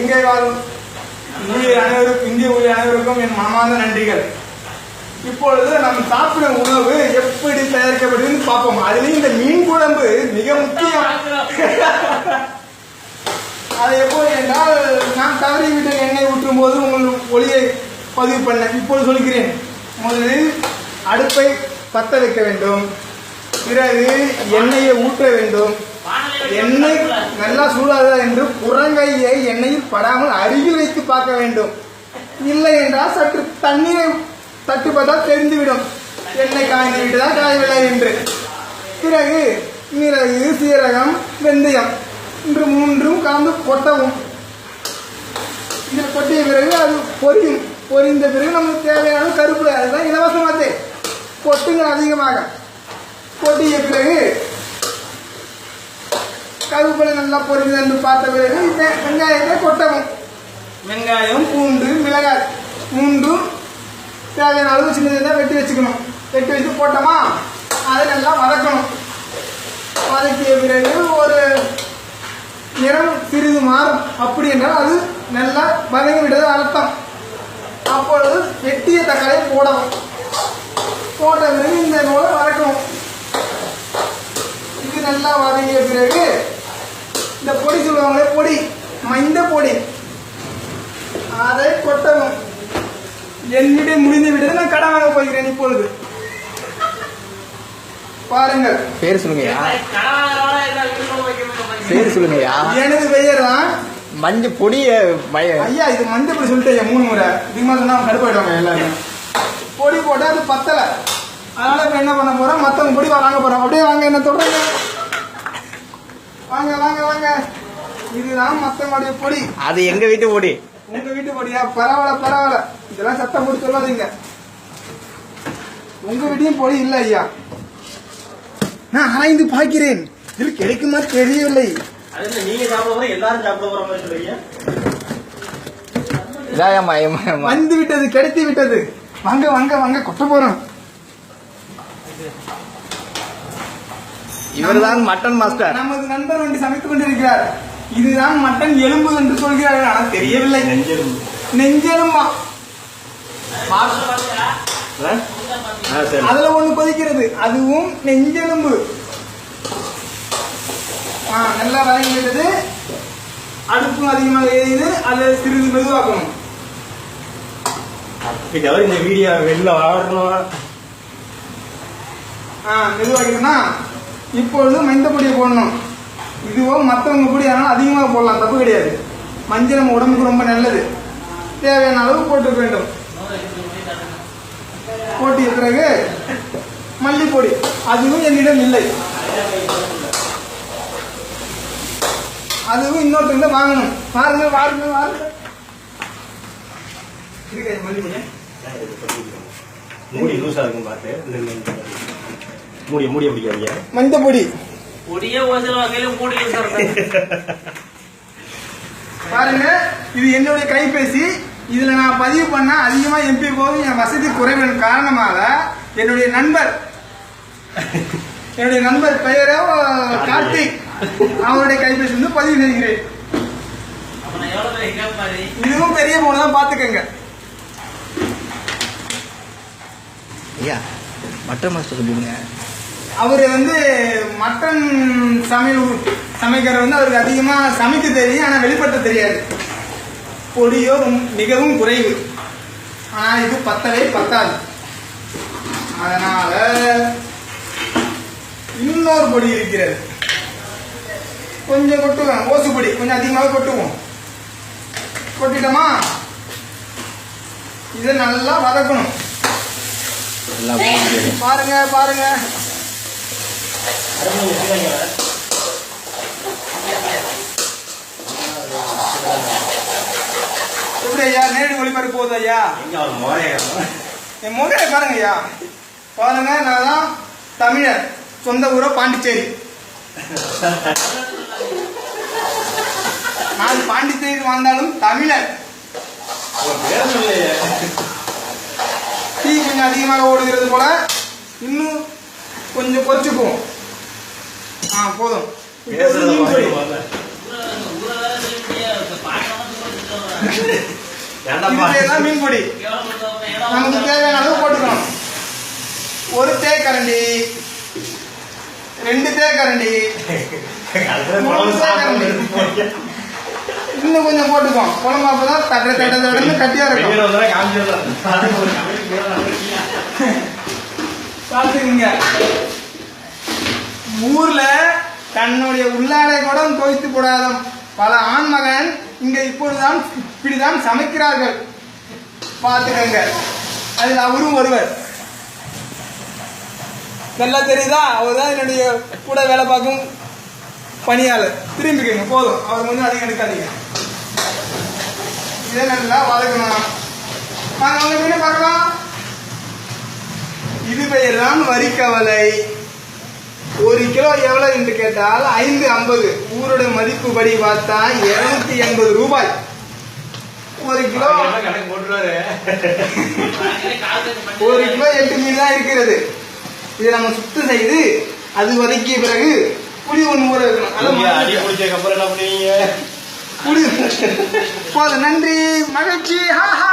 இங்கே வாழும் ஊழியர் அனைவருக்கும் இந்திய ஊழியர் அனைவருக்கும் என் மனமார்ந்த நன்றிகள். இப்பொழுது நம்ம சாப்பிடும் உணவு எப்படி தயாரிக்கப்படுதுன்னு பார்ப்போம். அதுலயும் இந்த மீன் குழம்பு மிக முக்கியம். அது எப்போது என்றால் நான் தவறி விட்டு எண்ணெய் ஊற்றும் போது உங்கள் ஒளியை பதிவு பண்ணேன் இப்போது சொல்கிறேன். முதலில் அடுப்பை பற்ற வைக்க வேண்டும். பிறகு எண்ணெயை ஊற்ற வேண்டும். எண்ணெய் நல்லா சூடாதா என்று புறங்கையை எண்ணெயில் படாமல் அருகில் வைத்து பார்க்க வேண்டும். இல்லை என்றால் சற்று தண்ணீரை தட்டு பார்த்தால் தெரிந்துவிடும். எண்ணெய் காய்ந்து விட்டுதா காயவில்லை என்று. பிறகு மிளகு சீரகம் வெந்தயம் இன்று மூன்றும் கலந்து கொட்டவும். இதில் கொட்டிய பிறகு அது பொரியும். பொரிந்த பிறகு நமக்கு தேவையான கருப்பு அதுதான் இலவசமாத்தே கொட்டுங்க அதிகமாக. கொட்டிய பிறகு கருவேப்பிலை நல்லா பொரிஞ்சு என்று பார்த்த பிறகு இந்த வெங்காயத்தை கொட்டவும் வெங்காயம் பூண்டு மிளகாய் மூன்றும் தேவையான அளவு சின்ன சின்னதாக வெட்டி வச்சுக்கணும். வெட்டி வச்சு போட்டோமா அதை நல்லா வதக்கணும். வதக்கிய பிறகு ஒரு நிறம் சிறிது மாறும். அப்படி என்றால் அது நல்லா வதங்கி விட்டது அர்த்தம். அப்பொழுது வெட்டிய தக்காளியை போடணும். போட்ட பிறகு இந்த நூலை வதக்கணும். இது நல்லா வதங்கிய பிறகு பொடி மைந்த பொடி அதை கொட்டவும் என்னிடம் முடிந்து விட்டது நான் கடன் வாங்க போகிறேன் இப்பொழுது பாருங்கள் பேர் சொல்லுங்கய்யா பேர் சொல்லுங்கய்யா எனது பெயர் தான் மஞ்ச பொடிய ஐயா இது மஞ்சள் பொடி சொல்லிட்டேன் மூணு முறை இதுக்கு மேலே சொன்னா கடுப்பாயிடுவாங்க எல்லாரும் பொடி போட்டால் அது பத்தலை அதனால இப்போ என்ன பண்ண போறோம் மற்றவங்க பொடி வாங்க போறோம் அப்படியே வாங்க என்ன தொடருங்க வாங்க வாங்க வாங்க இதுதான் மற்றவங்களுடைய பொடி. அது எங்க வீட்டு பொடி? உங்க வீட்டு பொடியா? பரவாயில்ல பரவாயில்ல. இதெல்லாம் சத்தம் போட்டு சொல்லாதீங்க. உங்க வீட்டையும் பொடி இல்லை ஐயா. நான் ஆராய்ந்து பார்க்கிறேன். இது கிடைக்குமா தெரியவில்லை. அது நீங்க சாப்பிட போற எல்லாரும் சாப்பிட போற மாதிரி சொல்றீங்க? இதாயம்மா வந்து விட்டது கிடைத்து விட்டது. வாங்க வாங்க வாங்க கொட்ட போறோம். இவர்தான் மட்டன் மாஸ்டர். நமது நண்பர் வந்து சமைத்துக் கொண்டிருக்கிறார். இதுதான் மட்டன் எலும்பு என்று சொல்கிறார்கள். ஆனால் தெரியவில்லை. நெஞ்செலும்பு. நெஞ்செலும்பா. அதுல ஒண்ணு கொதிக்கிறது அதுவும் நெஞ்செலும்பு. நல்லா வதங்கிவிட்டது. அடுப்பும் அதிகமாக எரியுது. அதை சிறிது மெதுவாக்கணும் இதுக்கப்புறம் இந்த வீடியோ வெளில வரணும் ஆ மெதுவாக்கிட்டோம்னா இப்பொழுது மஞ்சள் பொடியை போடணும். இதுவோ மற்றவங்க பொடி ஆனால் அதிகமாக போடலாம் தப்பு கிடையாது. மஞ்சள் நம்ம உடம்புக்கு ரொம்ப நல்லது. தேவையான அளவு போட்டு வேண்டும். போட்டிய பிறகு மல்லிப்பொடி. அதுவும் என்னிடம் இல்லை. அதுவும் இன்னொருத்தங்க வாங்கணும். பாருங்க பாருங்க பாருங்க இருக்கா மல்லிப்பொடி? மூடி லூசா இருக்கும் பார்த்து. மூடிய மூடிய பிடிக்காதீங்க. மஞ்சள் பொடி பொடியே ஒரு சில வகையில மூடியும் சார். பாருங்க இது என்னுடைய கைபேசி. இதுல நான் பதிவு பண்ண அதிகமா எம்பி போகும் என் வசதி குறைவின் காரணமாக என்னுடைய நண்பர் என்னுடைய நண்பர் பெயரோ கார்த்திக் அவருடைய கைபேசி வந்து பதிவு செய்கிறேன். இதுவும் பெரிய போன தான் பாத்துக்கங்க ஐயா மட்டன் மாஸ்டர் சொல்லுங்க அவர் வந்து மட்டன் சமையல் சமைக்கிறவர் வந்து அவருக்கு அதிகமா சமைக்க தெரியும் ஆனா வெளிப்படுத்த தெரியாது. பொடியோ மிகவும் குறைவு. ஆனா இது பத்தவே பத்தாது. அதனால இன்னொரு பொடி இருக்கிறது. கொஞ்சம் கொட்டுவோம் ஓசு பொடி. கொஞ்சம் அதிகமாக கொட்டுவோம். கொட்டிட்டோமா? இதை நல்லா வதக்கணும். பாருங்க பாருங்க. எப்படி ஐயா நேரடி ஒளிபரப்பு போகுது ஐயா என் முகரை பாருங்க ஐயா பாருங்க நான் தான் தமிழர். சொந்த ஊரோ பாண்டிச்சேரி. நான் பாண்டிச்சேரியில் வாழ்ந்தாலும் தமிழர். டீ கொஞ்சம் அதிகமாக ஓடுகிறது போல இன்னும் கொஞ்சம் கொச்சுக்குவோம் ஆ போதும். மீன் பொடி. நமக்கு தேவையான அளவு போட்டுக்கணும். ஒரு தேக்கரண்டி ரெண்டு தேக்கரண்டி. இன்னும் கொஞ்சம் போட்டுக்கோம் குழம்பு அப்பதான் தட்ட தட்ட தடன்னு கட்டியா இருக்கும். பார்த்துக்குங்க ஊர்ல தன்னுடைய உள்ளாடை கூட தோய்த்து போடாத பல ஆண்மகன் இங்க இப்பொழுதுதான் இப்படிதான் சமைக்கிறார்கள். பார்த்துக்கங்க. அதில் அவரும் ஒருவர். நல்லா தெரியுதா? அவர் தான் என்னுடைய கூட வேலை பார்க்கும் பணியாளர். திரும்பிக்கங்க போதும். அவர் வந்து அதிகம் எடுக்காதீங்க. இதை நல்லா வதக்கணும் நாங்கள் அவங்க என்ன பார்க்கலாம். இது பெயர் தான் வரிக்கவலை. ஒரு கிலோ எவ்வளவு என்று கேட்டால் ஐந்து ஐம்பது. ஊருடைய மதிப்புப்படி பார்த்தா இருநூத்தி எண்பது ரூபாய். ஒரு கிலோ ஒரு கிலோ எட்டு மீன் தான் இருக்கிறது. இதை நம்ம சுத்தம் செய்து அது வதக்கிய பிறகு புளி ஒன்று ஊற வைக்கணும் புளி. போதும். நன்றி. மகிழ்ச்சி. ஹாஹா